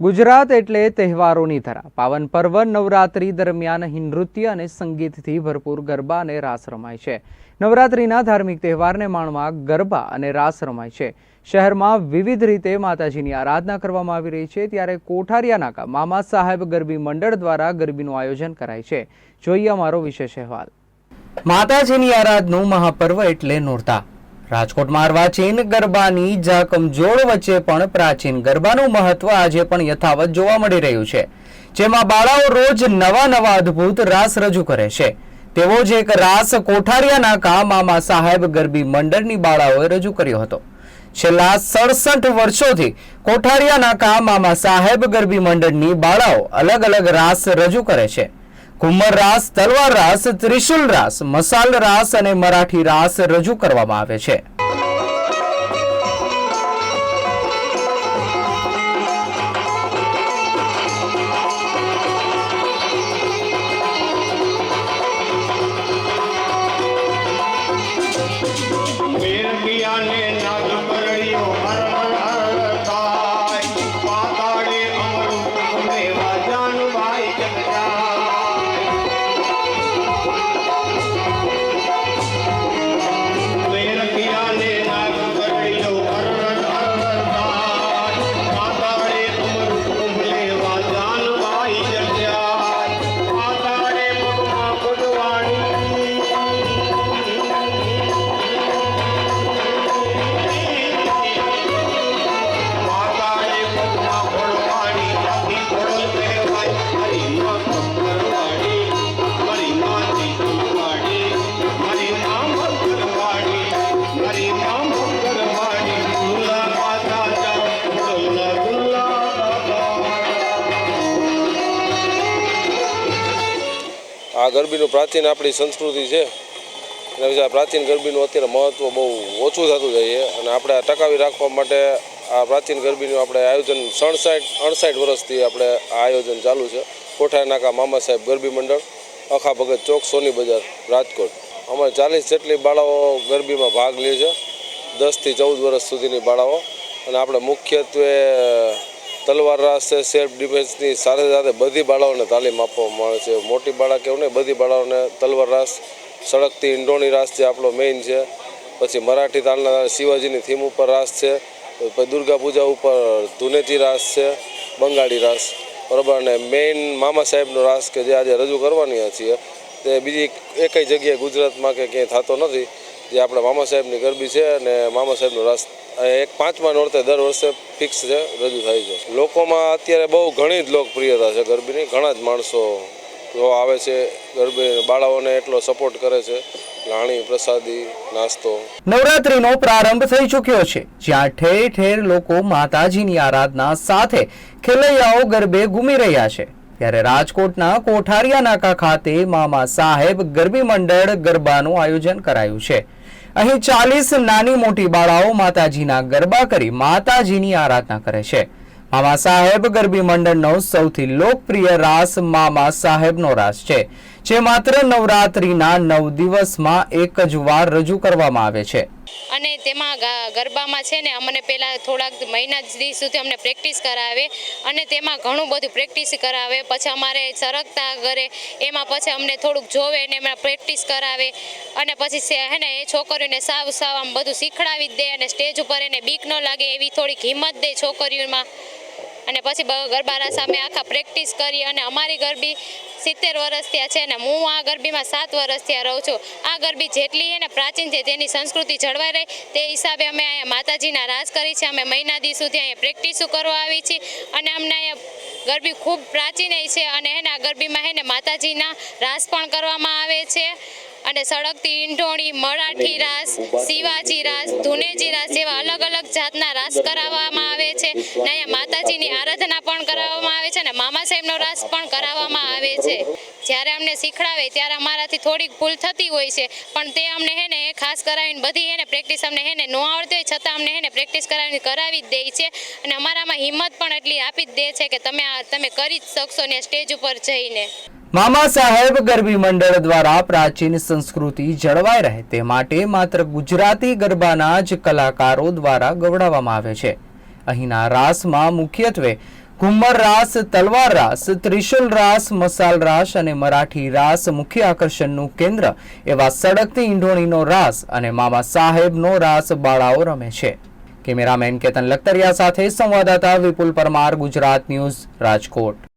ગુજરાત એટલે તહેવારોની ધરા. પાવન પર્વ નવરાત્રી દરમિયાન અહીં નૃત્ય અને સંગીતથી ભરપૂર ગરબા અને રાસ રમાય છે. નવરાત્રીના ધાર્મિક તહેવારને માણવા ગરબા અને રાસ રમાય છે. શહેરમાં વિવિધ રીતે માતાજીની આરાધના કરવામાં આવી રહી છે. ત્યારે કોઠારિયા નાકા મામા સાહેબ ગરબી મંડળ દ્વારા ગરબીનું આયોજન કરાય છે. જોઈએ અમારો વિશેષ અહેવાલ. માતાજીની આરાધનું મહાપર્વ એટલે નોરતા. રાજકોટમાં અર્વાચીન ગરબાની જાકમજોડ વચ્ચે પણ પ્રાચીન ગરબાનું મહત્વ આજે પણ યથાવત જોવા મળી રહ્યું છે, જેમાં બાળાઓ રોજ નવા નવા અદ્ભુત રાસ રજૂ કરે છે. તેવો જ એક રાસ કોઠારિયાના નાકા મામા સાહેબ ગરબી મંડળની બાળાઓએ રજૂ કર્યો હતો. છેલ્લા સડસઠ વર્ષોથી કોઠારિયાના નાકા મામા સાહેબ ગરબી મંડળની બાળાઓ અલગ અલગ રાસ રજૂ કરે છે. ઘુમ્મર રાસ, તલવાર રાસ, ત્રિશુલ રાસ, મસાલ રાસ અને મરાઠી રાસ રજૂ કરવામાં આવે છે. મેરમિયાને નાગ આ ગરબીનું પ્રાચીન આપણી સંસ્કૃતિ છે. એના વિશે આ પ્રાચીન ગરબીનું અત્યારે મહત્ત્વ બહુ ઓછું થતું જાય છે. અને આપણે ટકાવી રાખવા માટે આ પ્રાચીન ગરબીનું આપણે આયોજન સડસાઠ, અડસાઠ વર્ષથી આપણે આ આયોજન ચાલુ છે. કોઠા નાકા મામા સાહેબ ગરબી મંડળ અખા ભગત ચોક, સોની બજાર, રાજકોટ. અમારે ચાલીસ જેટલી બાળાઓ ગરબીમાં ભાગ લે છે. દસથી ચૌદ વર્ષ સુધીની બાળાઓ. અને આપણે મુખ્યત્વે તલવાર છે, સેલ્ફ ડિફેન્સની સાથે સાથે બધી બાળાઓને તાલીમ આપવામાં આવે છે. મોટી બાળા કેવું નહીં, બધી બાળાઓને તલવાર રાસ, સળગતી ઇંડોણી રાસ જે આપણો મેઇન છે. પછી મરાઠી તાલના શિવાજીની થીમ ઉપર રાસ છે, પછી દુર્ગા પૂજા ઉપર ધુનેચી રાસ છે, બંગાળી રાસ. બરાબર? અને મેઇન મામા સાહેબનો રાસ કે જે આજે રજૂ કરવાની છીએ, તે બીજી એકય જગ્યાએ ગુજરાતમાં કે ક્યાંય થતો નથી, જે આપણા મામા સાહેબની ગરબી છે અને મામા સાહેબનો રાસ એક પાંચમા નોરતે દર વર્ષે ફિક્સ છે, રજૂ થાય છે. લોકોમાં અત્યારે બહુ ઘણી જ લોકપ્રિયતા છે ગરબીની, ઘણા જ માણસો આવે છે ગરબી, બાળાઓને એટલો સપોર્ટ કરે છે. લાણી, પ્રસાદી, નાસ્તો. નવરાત્રીનો પ્રારંભ થઈ ચૂક્યો છે, જ્યાં ઠેર ઠેર લોકો માતાજીની આરાધના સાથે ખેલૈયાઓ ગરબે ઘૂમી રહ્યા છે. ત્યારે રાજકોટના કોઠારિયા નાકા ખાતે મામા સાહેબ ગરબી મંડળ ગરબાનું આયોજન કરાયું છે. અહીં ચાલીસ નાની મોટી બાળાઓ માતાજીના ગરબા કરી માતાજીની આરાધના કરે છે. મામા સાહેબ ગરબી મંડળનો સૌથી લોકપ્રિય રાસ મામા સાહેબનો રાસ છે, જે માત્ર નવરાત્રીના નવ દિવસમાં એક જ વાર રજૂ કરવામાં આવે છે. અને તેમાં ગરબામાં છે ને અમને પહેલાં થોડાક મહિના જ દી સુધી અમને પ્રેક્ટિસ કરાવે અને તેમાં ઘણું બધું પ્રેક્ટિસ કરાવે. પછી અમારે સરકતા કરે એમાં પછી અમને થોડુંક જોવે ને એમાં પ્રેક્ટિસ કરાવે. અને પછી હે ને, એ છોકરીઓને સાવ સાવ આમ બધું શીખડાવી જ દે અને સ્ટેજ ઉપર એને બીક ન લાગે એવી થોડીક હિંમત દે છોકરીઓમાં. અને પછી ગરબાના સામે આખા પ્રેક્ટિસ કરી અને અમારી ગરબી સિત્તેર વર્ષ ત્યાં છે અને હું આ ગરબીમાં સાત વર્ષ ત્યાં રહું છું. આ ગરબી જેટલી એને પ્રાચીન છે તેની સંસ્કૃતિ જળવાઈ રહે, તે હિસાબે અમે અહીંયા માતાજીના રાસ કરી છે. અમે મહિના દી સુધી અહીંયા પ્રેક્ટિસો કરવા આવી છીએ અને અમને અહીંયા ગરબી ખૂબ પ્રાચીન છે અને એના ગરબીમાં એને માતાજીના રાસ પણ કરવામાં આવે છે. અને સળગતી ઇંઢોણી મરાઠી રાસ, શિવાજી રાસ, ધુનેજી રાસ જેવા અલગ અલગ જાતના રાસ કરાવવામાં આવે છે ને અહીંયા માતાજીની આરાધના પણ કરાવવામાં આવે છે અને મામા સાહેબનો રાસ પણ કરાવવામાં આવે છે. જ્યારે અમને શીખડાવે ત્યારે અમારાથી થોડીક ભૂલ થતી હોય છે, પણ તે અમને હે ને ખાસ કરાવીને બધી એને પ્રેક્ટિસ અમને હે ને ન આવડતી હોય છતાં અમને હે ને પ્રેક્ટિસ કરાવીને કરાવી જ દે છે અને અમારામાં હિંમત પણ એટલી આપી જ દે છે કે તમે આ તમે કરી જ શકશો ને સ્ટેજ ઉપર જઈને. મામા સાહેબ ગરબી મંડળ દ્વારા પ્રાચીન સંસ્કૃતિ જળવાઈ રહે તે માટે માત્ર ગુજરાતી ગરબાના જ કલાકારો દ્વારા ગવડાવવામાં આવે છે. અહીંના રાસમાં મુખ્યત્વે ઘુમ્મર રાસ, તલવાર રાસ, ત્રિશુલ રાસ, મસાલ રાસ અને મરાઠી રાસ મુખ્ય આકર્ષણનું કેન્દ્ર એવા સડકતી ઈંઢોણીનો રાસ અને મામા સાહેબનો રાસ બાળાઓ રમે છે. કેમેરામેન કેતન લખતરિયા સાથે સંવાદદાતા વિપુલ પરમાર, ગુજરાત ન્યૂઝ, રાજકોટ.